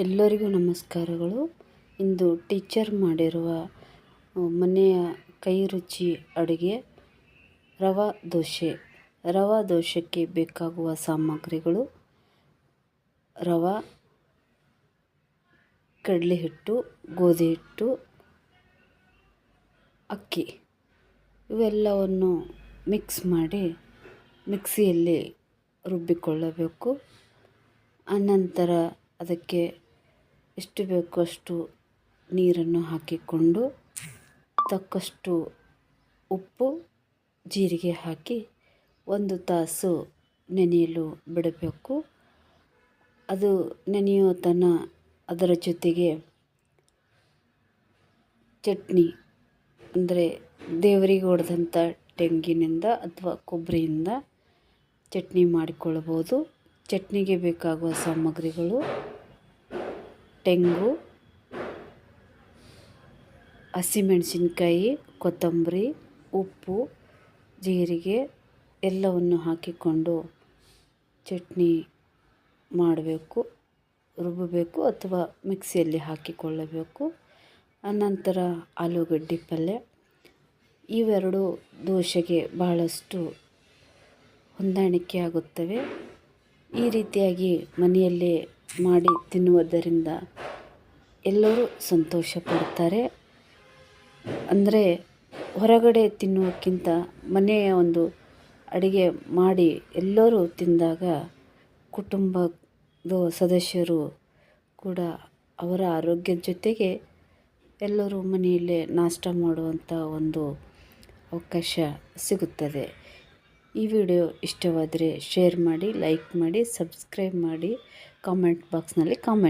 ಎಲ್ಲರಿಗೂ ನಮಸ್ಕಾರಗಳು. ಇಂದು ಟೀಚರ್ ಮಾಡಿರುವ ಮನೆಯ ಕೈ ರುಚಿ ಅಡುಗೆ, ರವಾ ದೋಸೆ. ರವಾ ದೋಸೆಗೆ ಬೇಕಾಗುವ ಸಾಮಗ್ರಿಗಳು ರವಾ ಕಡಲೆ ಹಿಟ್ಟು ಗೋಧಿ ಹಿಟ್ಟು ಅಕ್ಕಿ. ಇವೆಲ್ಲವನ್ನು ಮಿಕ್ಸ್ ಮಾಡಿ ಮಿಕ್ಸಿಯಲ್ಲಿ ರುಬ್ಬಿಕೊಳ್ಳಬೇಕು. ಅನಂತರ ಅದಕ್ಕೆ ಎಷ್ಟು ಬೇಕೋ ಅಷ್ಟು ನೀರನ್ನು ಹಾಕಿಕೊಂಡು ತಕ್ಕಷ್ಟು ಉಪ್ಪು, ಜೀರಿಗೆ ಹಾಕಿ ಒಂದು ತಾಸು ನೆನೆಯಲು ಬಿಡಬೇಕು. ಅದು ನೆನೆಯೋ ತನ ಅದರ ಜೊತೆಗೆ ಚಟ್ನಿ, ಅಂದರೆ ದೇವರಿಗೆ ಹೊಡೆದಂಥ ತೆಂಗಿನಿಂದ ಅಥವಾ ಕೊಬ್ಬರಿಯಿಂದ ಚಟ್ನಿ ಮಾಡಿಕೊಳ್ಳಬಹುದು ಚಟ್ನಿಗೆ ಬೇಕಾಗುವ ಸಾಮಗ್ರಿಗಳು ತೆಂಗು, ಹಸಿಮೆಣಸಿನ್ಕಾಯಿ, ಕೊತ್ತಂಬರಿ, ಉಪ್ಪು, ಜೀರಿಗೆ ಎಲ್ಲವನ್ನು ಹಾಕಿಕೊಂಡು ಚಟ್ನಿ ಮಾಡಬೇಕು, ರುಬ್ಬಬೇಕು ಅಥವಾ ಮಿಕ್ಸಿಯಲ್ಲಿ ಹಾಕಿಕೊಳ್ಳಬೇಕು. ಅನಂತರ ಆಲೂಗಡ್ಡೆ ಪಲ್ಯ. ಇವೆರಡು ದೋಸೆಗೆ ಬಹಳಷ್ಟು ಹೊಂದಾಣಿಕೆ ಆಗುತ್ತವೆ. ಈ ರೀತಿಯಾಗಿ ಮನೆಯಲ್ಲೇ ಮಾಡಿ ತಿನ್ನುವುದರಿಂದ ಎಲ್ಲರೂ ಸಂತೋಷ ಪಡ್ತಾರೆ. ಅಂದರೆ ಹೊರಗಡೆ ತಿನ್ನುವಕ್ಕಿಂತ ಮನೆಯ ಒಂದು ಅಡುಗೆ ಮಾಡಿ ಎಲ್ಲರೂ ತಿಂದಾಗ ಕುಟುಂಬದ ಸದಸ್ಯರು ಕೂಡ ಅವರ ಆರೋಗ್ಯದ ಜೊತೆಗೆ ಎಲ್ಲರೂ ಮನೆಯಲ್ಲೇ ನಾಷ್ಟ ಮಾಡುವಂಥ ಒಂದು ಅವಕಾಶ ಸಿಗುತ್ತದೆ. ಈ ವಿಡಿಯೋ ಇಷ್ಟವಾದರೆ ಶೇರ್ ಮಾಡಿ ಲೈಕ್ ಮಾಡಿ ಸಬ್ಸ್ಕ್ರೈಬ್ ಮಾಡಿ ಕಾಮೆಂಟ್ ಬಾಕ್ಸ್ನಲ್ಲಿ ಕಾಮೆಂಟ್